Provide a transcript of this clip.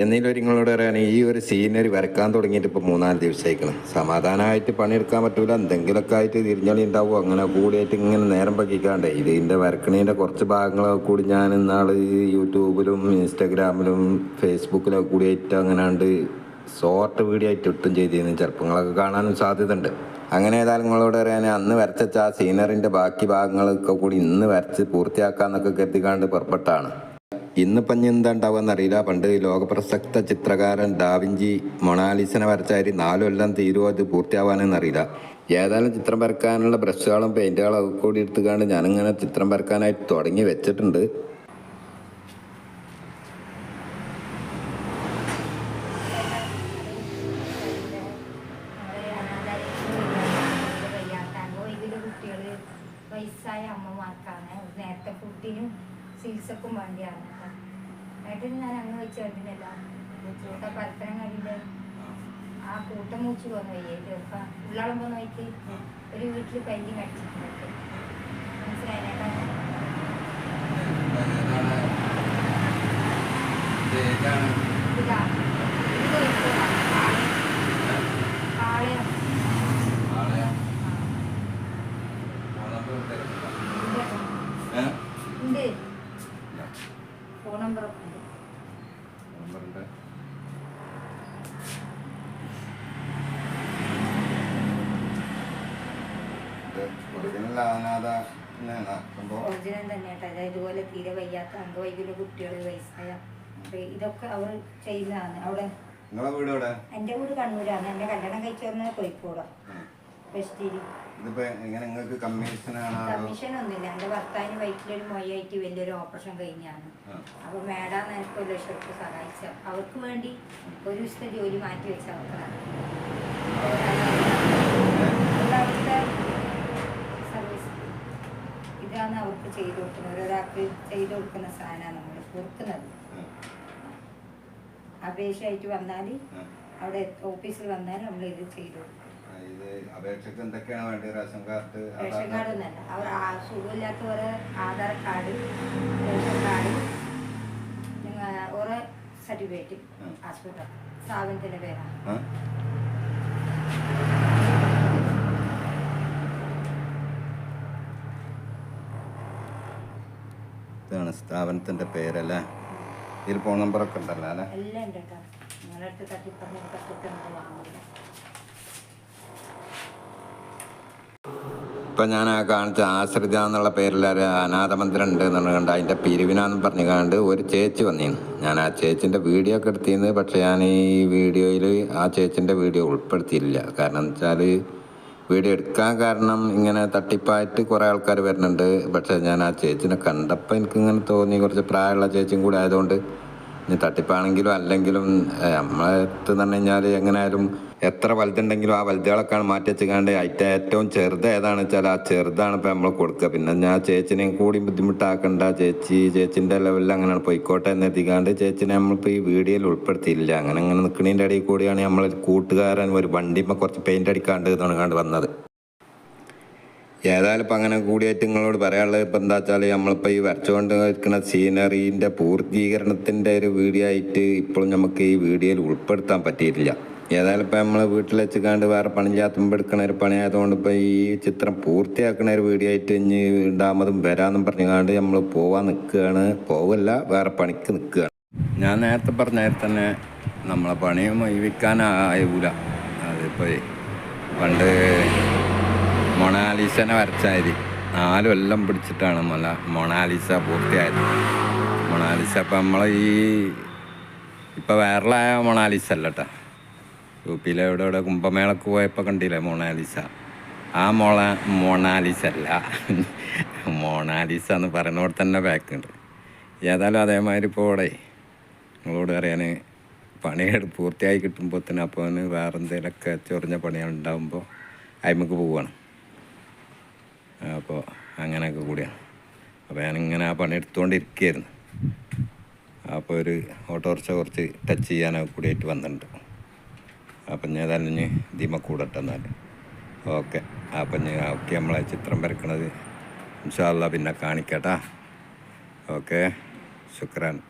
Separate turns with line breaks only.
എന്നീലും ഒരു നിങ്ങളോട് പറയാൻ ഈ ഒരു സീനറി വരക്കാൻ തുടങ്ങിയിട്ട് ഇപ്പോൾ മൂന്നാൽ ദിവസമായിക്കണം. സമാധാനമായിട്ട് പണിയെടുക്കാൻ പറ്റില്ല എന്തെങ്കിലുമൊക്കെ ആയിട്ട് തിരിഞ്ഞളി ഉണ്ടാവും. അങ്ങനെ കൂടിയായിട്ട് ഇങ്ങനെ നേരം പക്കിക്കാണ്ടേ ഇതിന്റെ വരക്കണീന്റെ കുറച്ച് ഭാഗങ്ങളൊക്കെ കൂടി ഞാൻ ഇന്നാൾ യൂട്യൂബിലും ഇൻസ്റ്റാഗ്രാമിലും ഫേസ്ബുക്കിലൊക്കെ കൂടിയായിട്ട് അങ്ങനെയാണ്ട് ഷോർട്ട് വീഡിയോ ആയിട്ട് ഒട്ടും ചെയ്തിരുന്നു. ചെറുപ്പങ്ങളൊക്കെ കാണാനും സാധ്യത ഉണ്ട് അങ്ങനെ ഏതായാലും നിങ്ങളോട് പറയാൻ അന്ന് വരച്ച ആ സീനറിന്റെ ബാക്കി ഭാഗങ്ങളൊക്കെ കൂടി ഇന്ന് വരച്ച് പൂർത്തിയാക്കാന്നൊക്കെ കരുതിക്കാണ്ട് പുറപ്പെട്ടാണ്. ഇന്നിപ്പം ഇനി എന്താ ഉണ്ടാവുക അറിയില്ല. പണ്ട് ലോകപ്രസക്ത ചിത്രകാരൻ ഡാവിഞ്ചി മൊണാലിസിനെ വരച്ചായി നാലു കൊല്ലം തീരുമോ അത് പൂർത്തിയാവാനെന്നറിയില്ല ഏതായാലും ചിത്രം വരക്കാനുള്ള ബ്രഷുകളും പെയിന്റുകളും ഒക്കെ കൂടി എടുത്തുകൊണ്ട് ഞാനിങ്ങനെ ചിത്രം വരക്കാനായിട്ട് തുടങ്ങി വെച്ചിട്ടുണ്ട്.
വയസ്സായ അമ്മമാർക്കാണ്. നേരത്തെ ഫുഡിനും ചികിത്സക്കും വേണ്ടിയാണ് ഏട്ടന് ഞാൻ അങ്ങ് വെച്ച് കണ്ടില്ലല്ലോ ഇവിടെ പരപ്പനങ്ങാടിന്റെ ആ കൂട്ടം മൂച്ച് പോകുന്ന വയ്യല്ലോ അപ്പം ഉള്ളാളുമ്പോൾ നോക്കി ഒരു വീട്ടിൽ പെയിന്റിങ് കടിച്ചിട്ടുണ്ട്. മനസ്സിലായില്ല ഇതാ. ഇത് വെച്ചതാ. പാളയം ഉണ്ട് നമ്പറൊക്കെ ഉണ്ട് ഒറിജിനൽ തന്നെയാട്ടോ. അതായത് ഇതുപോലെ തീരെ വയ്യാത്ത അംഗവൈകല്യ കുട്ടികൾ വയസ്സായ ഇതൊക്കെ അവർ ചെയ്യുന്നതാണ്. അവിടെ
എന്റെ വീട്
കണ്ണൂരാണ്. എന്റെ കല്യാണം കഴിച്ചു വന്നത് കോഴിക്കോട്. വെസ്റ്റീരി
ഇതിപ്പോ എങ്ങനെ നിങ്ങൾക്ക് കമ്മീഷനാണ്
കമ്മീഷൻ ഒന്നുമില്ല എന്റെ ഭർത്താവിന് വയറ്റിലൊരു മൊയ്യായിട്ട് വലിയൊരു ഓപ്പറേഷൻ കഴിഞ്ഞാണ്. അപ്പൊ മേഡം എനിക്ക് ഒരു ലക്ഷം റുപ്യ സഹായിച്ച. അവർക്ക് വേണ്ടി ഒരു ദിവസത്തെ ജോലി മാറ്റി വെച്ച സർവീസ് ഇതാണ് അവർക്ക് ചെയ്തു കൊടുക്കുന്നത്. ഒരാൾക്ക് ചെയ്തു കൊടുക്കുന്ന സാധനമാണ് നമ്മൾ കൊടുക്കുന്നത്. അപേക്ഷയായിട്ട് വന്നാൽ അവിടെ ഓഫീസിൽ വന്നാൽ നമ്മൾ ഇത് ചെയ്തു കൊടുക്കും.
ഇത് അപേക്ഷക്ക് എന്തൊക്കെയാണ് വേണ്ടത്? Ration card
ration card? ഒന്നല്ല അവർ സുഖമില്ലാത്തവരെ ആധാർ കാർഡ് റേഷൻ കാർഡ് ഓരോ സർട്ടിഫിക്കറ്റ് ഹോസ്പിറ്റൽ സ്ഥാപനത്തിന്റെ പേരാണ്.
ഇതാണ് സ്ഥാപനത്തിന്റെ പേരല്ലേ? ഇതിൽ ഫോൺ നമ്പറൊക്കെ ഉണ്ടല്ലോ അല്ലേ?
എല്ലാം ഉണ്ട് കേട്ടോ. നിങ്ങളുടെ അടുത്ത് തട്ടിപ്പറഞ്ഞ
ഇപ്പം ഞാൻ ആ കാണിച്ച ആശ്രിത എന്നുള്ള പേരിൽ ഒരു അനാഥ മന്ദിരം ഉണ്ട് എന്ന് കണ്ട് അതിന്റെ പിരിവിനാന്ന് പറഞ്ഞു കണ്ട് ഒരു ചേച്ചി വന്നിരുന്നു ഞാൻ ആ ചേച്ചിന്റെ വീഡിയോ ഒക്കെ എടുത്തിരുന്നു പക്ഷേ ഞാൻ ഈ വീഡിയോയിൽ ആ ചേച്ചിന്റെ വീഡിയോ ഉൾപ്പെടുത്തിയില്ല. കാരണം എന്ന് വെച്ചാൽ വീഡിയോ എടുക്കാൻ കാരണം ഇങ്ങനെ തട്ടിപ്പായിട്ട് കുറേ ആൾക്കാർ വരുന്നുണ്ട്. പക്ഷേ ഞാൻ ആ ചേച്ചിനെ കണ്ടപ്പോൾ എനിക്ക് ഇങ്ങനെ തോന്നി കുറച്ച് പ്രായമുള്ള ചേച്ചിയും കൂടെ ആയതുകൊണ്ട് ഇനി തട്ടിപ്പാണെങ്കിലും അല്ലെങ്കിലും നമ്മളെ അടുത്ത് പറഞ്ഞു കഴിഞ്ഞാൽ എങ്ങനെയായാലും എത്ര വലുതുണ്ടെങ്കിലും ആ വലുതുകളൊക്കെയാണ് മാറ്റി വെച്ചുകൊണ്ട് അതിന്റെ ഏറ്റവും ചെറുത് ഏതാണെന്ന് വെച്ചാൽ ആ ചെറുതാണ് ഇപ്പം നമ്മൾ കൊടുക്കുക. പിന്നെ ഞാൻ ചേച്ചിനെയും കൂടി ബുദ്ധിമുട്ടാക്കണ്ട. ചേച്ചി ചേച്ചിന്റെ ലെവലിൽ അങ്ങനെയാണ്. പോയിക്കോട്ടെ എന്ന് എത്തിക്കാണ്ട് ചേച്ചിനെ നമ്മളിപ്പോൾ ഈ വീഡിയോയിൽ ഉൾപ്പെടുത്തിയില്ല അങ്ങനെ അങ്ങനെ നിൽക്കുന്നതിന്റെ ഇടയിൽ കൂടിയാണ് നമ്മൾ കൂട്ടുകാരൻ ഒരു വണ്ടിമ്മ കുറച്ച് പെയിന്റ് അടിക്കാണ്ട് തുടങ്ങാണ്ട് വന്നത്. ഏതായാലും ഇപ്പം അങ്ങനെ കൂടിയായിട്ട് നിങ്ങളോട് പറയാനുള്ളത് ഇപ്പം എന്താ വെച്ചാൽ നമ്മളിപ്പോൾ ഈ വരച്ചുകൊണ്ട് നിൽക്കുന്ന സീനറീന്റെ പൂർത്തീകരണത്തിന്റെ ഒരു വീഡിയോ ആയിട്ട് ഇപ്പോഴും നമുക്ക് ഈ വീഡിയോയിൽ ഉൾപ്പെടുത്താൻ പറ്റിയിട്ടില്ല. ഏതായാലും ഇപ്പം നമ്മൾ വീട്ടിൽ വെച്ചിക്കാണ്ട് കണ്ട് വേറെ പണിയില്ലാത്തുമ്പോൾ എടുക്കണ ഒരു പണിയായതുകൊണ്ട് ഇപ്പോൾ ഈ ചിത്രം പൂർത്തിയാക്കണ ഒരു വീഡിയോ ആയിട്ട് ഇനി ഇടാമതും വരാമെന്നും പറഞ്ഞുകൊണ്ട് നമ്മൾ പോവാൻ നിൽക്കുകയാണ്. പോവല്ല വേറെ പണിക്ക് നിൽക്കുകയാണ്. ഞാൻ നേരത്തെ പറഞ്ഞ നേരത്തെ തന്നെ നമ്മളെ പണി മൊഴിവിക്കാനായൂല അതിപ്പോൾ പണ്ട് മൊണാലിസനെ വരച്ചായി നാല് കൊല്ലം പിടിച്ചിട്ടാണ് മല മൊണാലിസ പൂർത്തിയായത്. മൊണാലിസ ഇപ്പം നമ്മളെ ഈ ഇപ്പം വൈറലായ മൊണാലിസ അല്ല കേട്ടോ യു പിയിലെ എവിടെ എവിടെ കുംഭമേളക്ക് പോയപ്പോൾ കണ്ടില്ലേ മോണാലിസ? ആ മൊള മോണാലിസ അല്ല മോണാലിസ എന്ന് പറയുന്നവിടെ തന്നെ ബാക്ക് ഉണ്ട്. ഏതായാലും അതേമാതിരി ഇവിടെ നിങ്ങളോട് അറിയാൻ പണികൾ പൂർത്തിയായി കിട്ടുമ്പോൾ തന്നെ അപ്പോൾ വേറെ എന്തെങ്കിലുമൊക്കെ ചൊറിഞ്ഞ പണികൾ ഉണ്ടാകുമ്പോൾ അയിമക്ക് പോവുകയാണ് അപ്പോൾ അങ്ങനെയൊക്കെ കൂടിയാണ്. അപ്പോൾ ഞാനിങ്ങനെ ആ പണി എടുത്തുകൊണ്ടിരിക്കുകയായിരുന്നു അപ്പോൾ ഒരു ഓട്ടോറിക്ഷ കുറച്ച് ടച്ച് ചെയ്യാനൊക്കെ കൂടിയായിട്ട് വന്നിട്ടുണ്ട്. അപ്പം ഞാൻ തന്നെ ഇതിമ കൂടട്ടെ എന്നാൽ ഓക്കെ. അപ്പം ഞാൻ ഓക്കെ നമ്മളെ ചിത്രം വരക്കണത് ഇൻഷാല്ല പിന്നെ കാണിക്കട്ടാ. ഓക്കെ. ശുക്രാൻ.